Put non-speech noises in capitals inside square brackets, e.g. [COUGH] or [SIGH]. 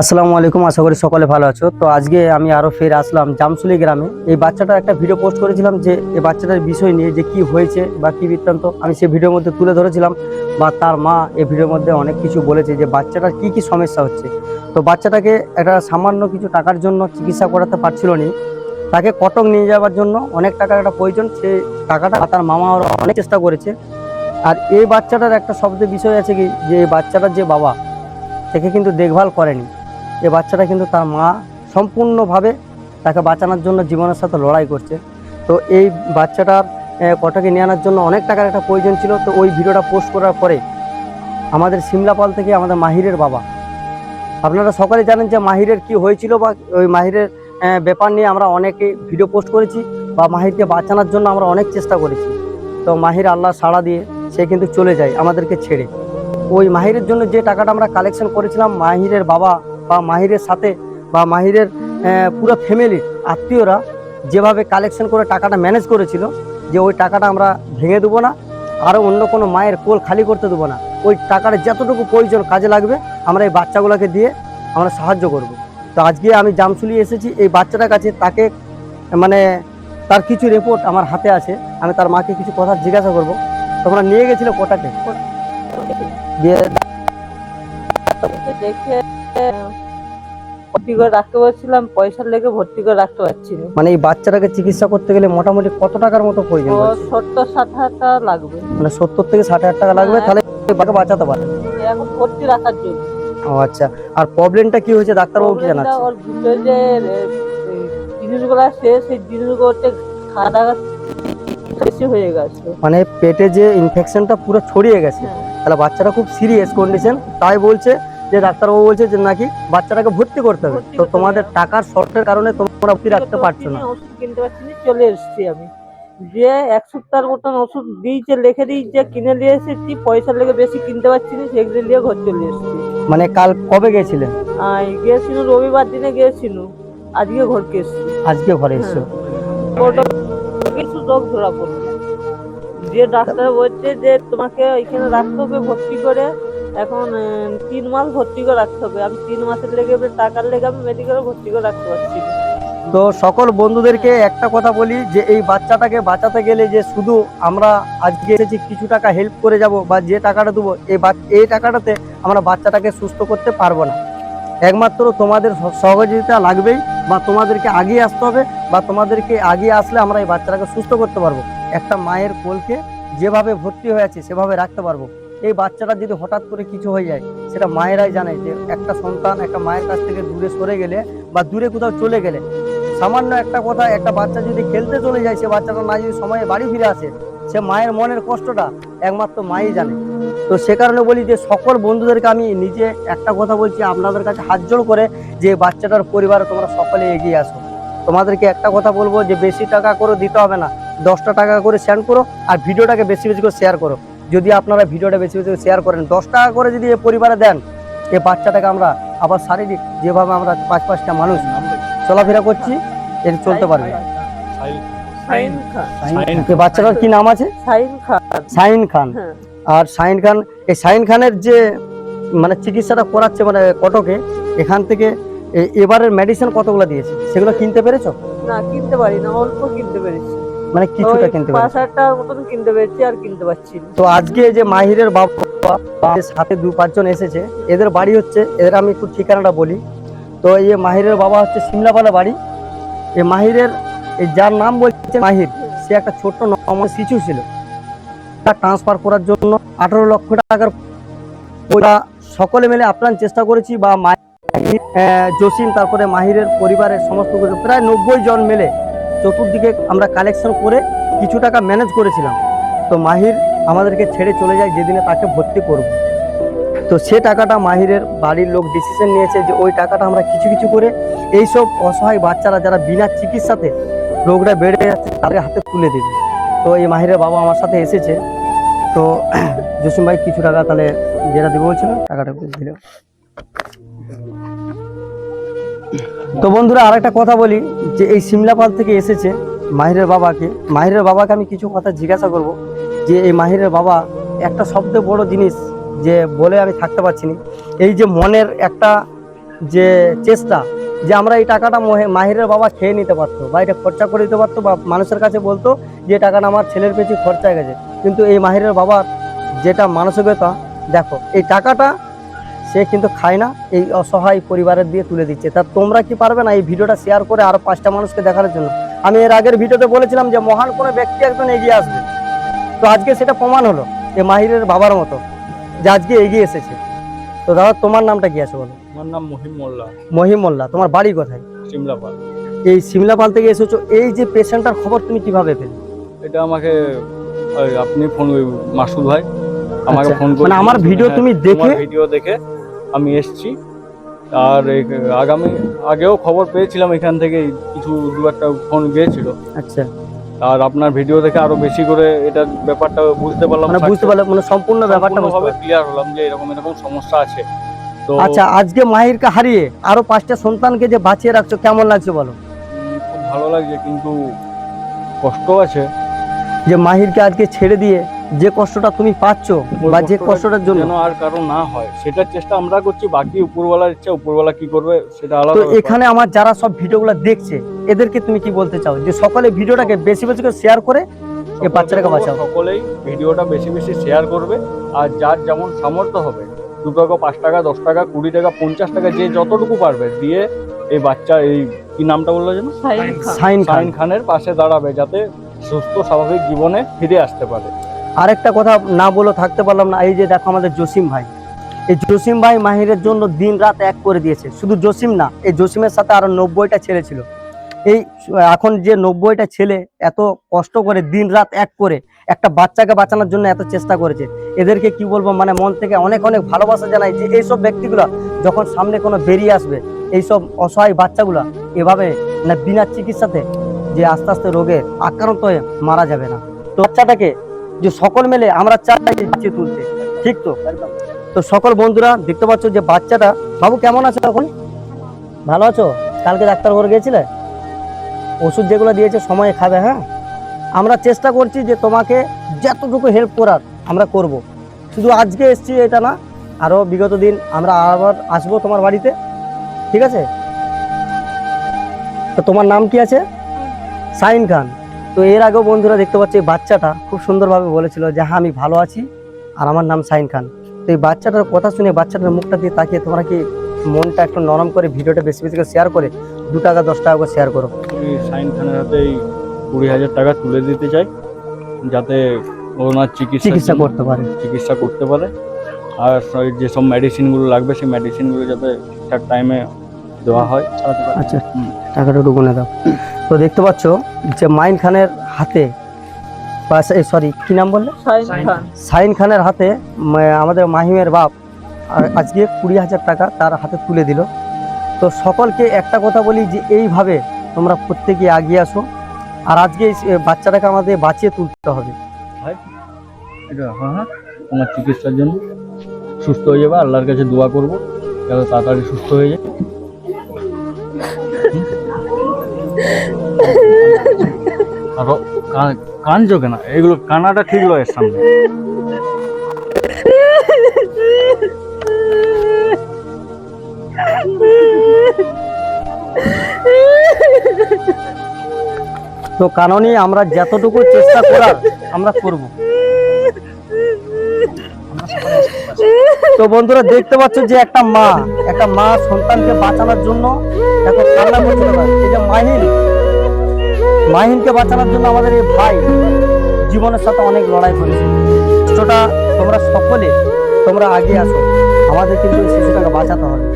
আসসালামু আলাইকুম, আশা করি সকলে ভালো আছো। তো আজকে আমি আরও ফের আসলাম জামসুলি গ্রামে। এই বাচ্চাটার একটা ভিডিও পোস্ট করেছিলাম যে এই বাচ্চাটার বিষয় নিয়ে যে কি হয়েছে বা কী বৃত্তান্ত, আমি সেই ভিডিওর মধ্যে তুলে ধরেছিলাম বা তার মা এই ভিডিওর মধ্যে অনেক কিছু বলেছে যে বাচ্চাটার কি কি সমস্যা হচ্ছে। তো বাচ্চাটাকে একটা সামান্য কিছু টাকার জন্য চিকিৎসা করাতে পারছিল না। তাকে কটক নিয়ে যাওয়ার জন্য অনেক টাকার একটা প্রয়োজন, সেই টাকাটা তার মামা ওরা অনেক চেষ্টা করেছে। আর এই বাচ্চাটার একটা শব্দের বিষয় আছে কি, যে এই বাচ্চাটার যে বাবা, তাকে কিন্তু দেখভাল করেনি। এই বাচ্চাটা কিন্তু তার মা সম্পূর্ণভাবে তাকে বাঁচানোর জন্য জীবনের সাথে লড়াই করছে। তো এই বাচ্চাটার কটাকে নিয়ে আনার জন্য অনেক টাকার একটা প্রয়োজন ছিল। তো ওই ভিডিওটা পোস্ট করার পরে আমাদের সিমলাপাল থেকে আমাদের মাহিরের বাবা, আপনারা সকলে জানেন যে মাহিরের কি হয়েছিল বা ওই মাহিরের ব্যাপার নিয়ে আমরা অনেকে ভিডিও পোস্ট করেছি বা মাহিরকে বাঁচানোর জন্য আমরা অনেক চেষ্টা করেছি। তো মাহির আল্লাহ সাড়া দিয়ে সে কিন্তু চলে যায় আমাদেরকে ছেড়ে। ওই মাহিরের জন্য যে টাকাটা আমরা কালেকশন করেছিলাম, মাহিরের বাবা বা মাহিরের সাথে বা মাহিরের পুরো ফ্যামিলির আত্মীয়রা যেভাবে কালেকশন করে টাকাটা ম্যানেজ করেছিল যে ওই টাকাটা আমরা ভেঙে দেবো না আরও অন্য কোনো মায়ের কোল খালি করতে দেবো না। ওই টাকাটা যতটুকু প্রয়োজন কাজে লাগবে আমরা এই বাচ্চাগুলোকে দিয়ে আমরা সাহায্য করব। তো আজকে আমি জামসুলি এসেছি এই বাচ্চাটার কাছে তাকে মানে তার কিছু রিপোর্ট আমার হাতে আছে আমি তার মাকে কিছু কথা জিজ্ঞাসা করব। তোমরা নিয়ে গেছিলে কোটাকে দিয়ে দেখে ভর্তি করে রাখতে পারছিলাম পয়সার লেগে ভর্তি করে রাখতে পারছি না মানে এই বাচ্চাটাকে চিকিৎসা করতে গেলে মোটামুটি কত টাকার মতো প্রয়োজন সত্তর ষাট হাজার টাকা লাগবে। মানে সত্তর থেকে ষাট হাজার টাকা লাগবে হ্যাঁ। তাহলে বাঁচাতে পারে। এখন ভর্তি রাখার জন্য। ও আচ্ছা আর প্রবলেমটা কি হয়েছে ডাক্তারবাবু কি জানাচ্ছে ওর ভিতরে জিনিসগুলো আছে সেই জিনিসগুলোতে খাওয়া বেশি হয়ে গেছে। মানে পেটে যে ইনফেকশনটা পুরো ছড়িয়ে গেছে হ্যাঁ। তাহলে বাচ্চাটা খুব সিরিয়াস কন্ডিশন তাই বলছে যে ডাক্তারবাবু বলছে যে নাকি বাচ্চাটাকে ভর্তি করতে হবে। তো তোমাদের টাকার শর্টের কারণে তোমরা ভর্তি রাখতে পারছ না। ওষুধ কিনতে পারছি না চলে এসেছি আমি। যে এক সপ্তাহের মতন ওষুধ দিয়েছে লিখে দিয়েছে কিনে নিয়ে এসেছি পয়সা লেগে বেশি কিনতে পারছি না সেগুলো নিয়ে ঘর চলে এসেছি। মানে কাল কবে গেছিলেন গিয়েছিল রবিবার দিনে গিয়েছিল আজকে ঘরকে এসেছি। আজকে ঘরে এসছো? ওটা কিছু রোগ ধরা পড়ছে। যে ডাক্তার বলছে যে তোমাকে এখানে রাখতে হবে ভর্তি করে এখন তিন মাস ভর্তি করে রাখতে হবে। আমি তিন মাসের লেগে টাকার লেগে আমি মেডিকেলে ভর্তি করে রাখতে পারছি। তো সকল বন্ধুদেরকে একটা কথা বলি, যে এই বাচ্চাটাকে বাঁচাতে গেলে যে শুধু আমরা আজকে এসেছি, কিছু টাকা হেল্প করে যাব বা যে টাকাটা দেবো এই এই টাকাটাতে আমরা বাচ্চাটাকে সুস্থ করতে পারব না। একমাত্র তোমাদের সহযোগিতা লাগবেই, বা তোমাদেরকে আগিয়ে আসতে হবে, বা তোমাদেরকে আগিয়ে আসলে আমরা এই বাচ্চাটাকে সুস্থ করতে পারব। একটা মায়ের কোলকে যেভাবে ভর্তি হয়ে আছে, সেভাবে রাখতে পারব। এই বাচ্চাটা যদি হঠাৎ করে কিছু হয়ে যায়, সেটা মায়েরাই জানে যে একটা সন্তান একটা মায়ের কাছ থেকে দূরে সরে গেলে বা দূরে কোথাও চলে গেলে, সামান্য একটা কথা, একটা বাচ্চা যদি খেলতে চলে যায়, সে বাচ্চাটা না যদি সময়ে বাড়ি ফিরে আসে, সে মায়ের মনের কষ্টটা একমাত্র মাই জানে। তো সে কারণে বলি যে সকল বন্ধুদেরকে আমি নিজে একটা কথা বলছি, আপনাদের কাছে হাত জোড় করে যে বাচ্চাটার পরিবারে তোমরা সকলে এগিয়ে আসো। তোমাদেরকে একটা কথা বলব যে বেশি টাকা করে দিতে হবে না, দশটা টাকা করে সেন্ড করো আর ভিডিওটাকে বেশি বেশি করে শেয়ার করো। যদি আপনারা ভিডিওটা বেশি বেশি শেয়ার করেন দশ টাকা করে যদি এ পরিবারে দেন এই বাচ্চাটাকে আমরা আবার শারীরিক যেভাবে আমরা পাঁচ পাঁচটা মানুষ চলাফেরা করছি এর চলতে পারবে বাচ্চাটার কি নাম আছে? শাহিন খান। হ্যাঁ। আর শাহিন খান এই শাহিন খানের যে মানে চিকিৎসাটা করাচ্ছে মানে কটকে এখান থেকে এ- এবারের মেডিসিন কতগুলো দিয়েছে? সেগুলো কিনতে পেরেছ? না কিনতে পারি না অল্প কিনতে পেরেছি। মানে কিছুটা কিনতে পাঁচ হাজার টাকার মতন কিনতে পেরেছি আর কিনতে পারছি তো আজকে যে মাহিরের বাবা সাথে দু পাঁচজন এসেছে এদের বাড়ি হচ্ছে এদের আমি একটু ঠিকানাটা বলি। তো এই মাহিরের বাবা হচ্ছে সিমলাপালা বাড়ি। এই মাহিরের এই যার নাম বলছে মাহির সে একটা ছোট্ট নর্মাল শিশু ছিল। তার ট্রান্সফার করার জন্য আঠারো লক্ষ টাকার সকলে মিলে আপ্রাণ চেষ্টা করেছি বা জসিম তারপরে মাহিরের পরিবারের সমস্ত প্রায় নব্বই জন মিলে চতুর্দিকে আমরা কালেকশন করে কিছু টাকা ম্যানেজ করেছিলাম। তো মাহির আমাদেরকে ছেড়ে চলে যায় যেদিনে তাকে ভর্তি করব। তো সে টাকাটা মাহিরের বাড়ির লোক ডিসিশন নিয়েছে যে ওই টাকাটা আমরা কিছু কিছু করে এই সব অসহায় বাচ্চারা যারা বিনা চিকিৎসাতে রোগটা বেড়ে যাচ্ছে তাদের হাতে তুলে দেবে। তো এই মাহিরের বাবা আমার সাথে এসেছে। তো [CLEARS THROAT] জসিম ভাই, কিছু টাকা তাহলে যেটা দেবো বলছিল টাকাটা দিল তো বন্ধুরা, আরেকটা কথা বলি, যে এই সিমলাপাল থেকে এসেছে মাহিরের বাবাকে। মাহিরের বাবাকে আমি কিছু কথা জিজ্ঞাসা করব, যে এই মাহিরের বাবা একটা সবচেয়ে বড় জিনিস যে বলে আমি থাকতে পারছি না, এই যে মনের একটা যে চেষ্টা, যে আমরা এই টাকাটা মহে- মাহিরের বাবা খেয়ে নিতে পারতো, বা এটা খরচা করে দিতে পারতো, বা মানুষের কাছে বলতো যে টাকাটা আমার ছেলের পেছনে খরচা গেছে। কিন্তু এই মাহিরের বাবার যেটা মানসিকতা, দেখো, এই টাকাটা সে কিন্তু খায় না এই অসহায় পরিবারের দিয়ে তুলে দিচ্ছে। তা তোমরা কি পারবে না এই ভিডিওটা শেয়ার করে আরও পাঁচটা মানুষকে দেখানোর জন্য? আমি এর আগের ভিডিওতে বলেছিলাম যে মহান কোনো ব্যক্তি একজন এগিয়ে আসবে। তো আজকে সেটা প্রমাণ হলো যে মাহিরের বাবার মতো যে আজকে এগিয়ে এসেছে। তো দাদা তোমার নামটা কি আছে বলো? আমার নাম মহিম মোল্লা। মহিম মোল্লা তোমার বাড়ি কোথায়? সিমলাপাল। এই সিমলাপাল থেকে এসেছ এই যে পেশেন্টটার খবর তুমি কীভাবে পেলে? এটা আমাকে আপনি ফোন মাসুদ ভাই আমাকে আচ্ছা, ফোন করে মানে আমার ভিডিও তুমি দেখে ভিডিও দেখে আমি এসেছি। আর আগামী আগেও খবর পেয়েছিলাম এখান থেকে কিছু দু একটা ফোন গিয়েছিল। আচ্ছা। আর আপনার ভিডিও দেখে আরও বেশি করে এটার ব্যাপারটা বুঝতে পারলাম মানে বুঝতে পারলাম মানে সম্পূর্ণ ব্যাপারটা বুঝতে ভাবে ক্লিয়ার হলাম যে এরকম এরকম সমস্যা আছে। তো আচ্ছা আজকে মাহিরকে হারিয়ে আরও পাঁচটা সন্তানকে যে বাঁচিয়ে রাখছো কেমন লাগছে বলো? খুব ভালো লাগছে কিন্তু কষ্ট আছে। যে মাহিরকে আজকে ছেড়ে দিয়ে যে কষ্টটা তুমি পাচ্ছ বা যে কষ্টটার জন্য। আর কারও না হয় সেটার চেষ্টা আমরা করছি বাকি উপরওয়ালার ইচ্ছা উপরওয়ালা কি করবে সেটা আলাদা তো এখানে আমার যারা সব ভিডিওগুলো দেখছে এদেরকে তুমি কি বলতে চাও? যে সকলে ভিডিওটাকে বেশি বেশি করে শেয়ার করে এই বাচ্চাটাকে বাঁচাও। সকলেই ভিডিওটা বেশি বেশি শেয়ার করবে আর যার যেমন সামর্থ্য হবে দু টাকা পাঁচ টাকা দশ টাকা কুড়ি টাকা পঞ্চাশ টাকা যে যতটুকু পারবে দিয়ে এই বাচ্চা এই কি নামটা বলল যেন? সাইন খান। সাইন খানের পাশে দাঁড়াবে যাতে সুস্থ স্বাভাবিক জীবনে ফিরে আসতে পারে। আরেকটা কথা না বলে থাকতে পারলাম না, এই যে দেখো আমাদের জসিম ভাই। এই জসিম ভাই মাহিরের জন্য দিন রাত এক করে দিয়েছে। শুধু জসিম না, এই জসিমের সাথে আরও নব্বইটা ছেলে ছিল। এই, এখন যে নব্বইটা ছেলে এত কষ্ট করে দিন রাত এক করে একটা বাচ্চাকে বাঁচানোর জন্য এত চেষ্টা করেছে, এদেরকে কি বলব মানে মন থেকে অনেক অনেক ভালোবাসা জানাই যে এইসব ব্যক্তিগুলো যখন সামনে কোনো বেরিয়ে আসবে, এইসব অসহায় বাচ্চাগুলো এভাবে না বিনা চিকিৎসাতে যে আস্তে আস্তে রোগে আক্রান্ত হয়ে মারা যাবে না। তো বাচ্চাটাকে যে সকল মিলে আমরা চাই বাঁচিয়ে তুলতে ঠিক তো? তো সকল বন্ধুরা, দেখতে পাচ্ছ যে বাচ্চাটা, বাবু কেমন আছে এখন? ভালো আছো? কালকে ডাক্তার ঘরে গিয়েছিলে? ওষুধ যেগুলো দিয়েছে, সময়ে খাবে হ্যাঁ? আমরা চেষ্টা করছি যে তোমাকে যতটুকু হেল্প করার, আমরা করব। শুধু আজকে এসছি এটা না আরও বিগত দিন আমরা আবার আসব তোমার বাড়িতে। ঠিক আছে? তো তোমার নাম কি আছে? সাইন খান। তো এর আগেও বন্ধুরা দেখতে পাচ্ছি বাচ্চাটা খুব সুন্দরভাবে বলেছিল যে হ্যাঁ আমি ভালো আছি আর আমার নাম সাইন খান। তো এই বাচ্চাটার কথা শুনে বাচ্চাটার মুখটা দিয়ে তাকিয়ে তোমরা কি মনটা একটু নরম করে ভিডিওটা বেশি বেশি করে শেয়ার করে দু টাকা দশ টাকা করে শেয়ার করো? শাহিন খানের হাতে এই কুড়ি হাজার টাকা তুলে দিতে চাই যাতে ওনার চিকিৎসা চিকিৎসা করতে পারে। চিকিৎসা করতে পারে। আর সব- যেসব মেডিসিনগুলো লাগবে সেই মেডিসিনগুলো যাতে ঠিকঠাক টাইমে দেওয়া হয়। আচ্ছা টাকাটা একটু গুনে দাও। তো দেখতে পাচ্ছ যে মাইন খানের হাতে সরি কি নাম বললে? সাইন খানের হাতে আমাদের মাহিমের বাপ আর আজকে কুড়ি হাজার টাকা তার হাতে তুলে দিল। তো সকলকে একটা কথা বলি যে এইভাবে তোমরা প্রত্যেকে এগিয়ে আসো আর আজকে এই বাচ্চাটাকে আমাদের বাঁচিয়ে তুলতে হবে। এটা হ্যাঁ হ্যাঁ চিকিৎসার জন্য সুস্থ হয়ে যাবে আল্লাহর কাছে দোয়া করব তাড়াতাড়ি সুস্থ হয়ে যায়। আরও কান- কানছো কেন এগুলো কানাটা ঠিক লয় সামনে। তো কারণে আমরা যতটুকু চেষ্টা করার, আমরা করব। তো বন্ধুরা, দেখতে পাচ্ছ যে একটা মা একটা মা সন্তানকে বাঁচানোর জন্য এখন কান্না করছিল যে মাহিন মাহিনকে বাঁচানোর জন্য আমাদের এই ভাই জীবনের সাথে অনেক লড়াই করেছে। কষ্টটা তোমরা সকলে, তোমরা আগে আসো। আমাদের কিন্তু শিশুটাকে বাঁচাতে হবে।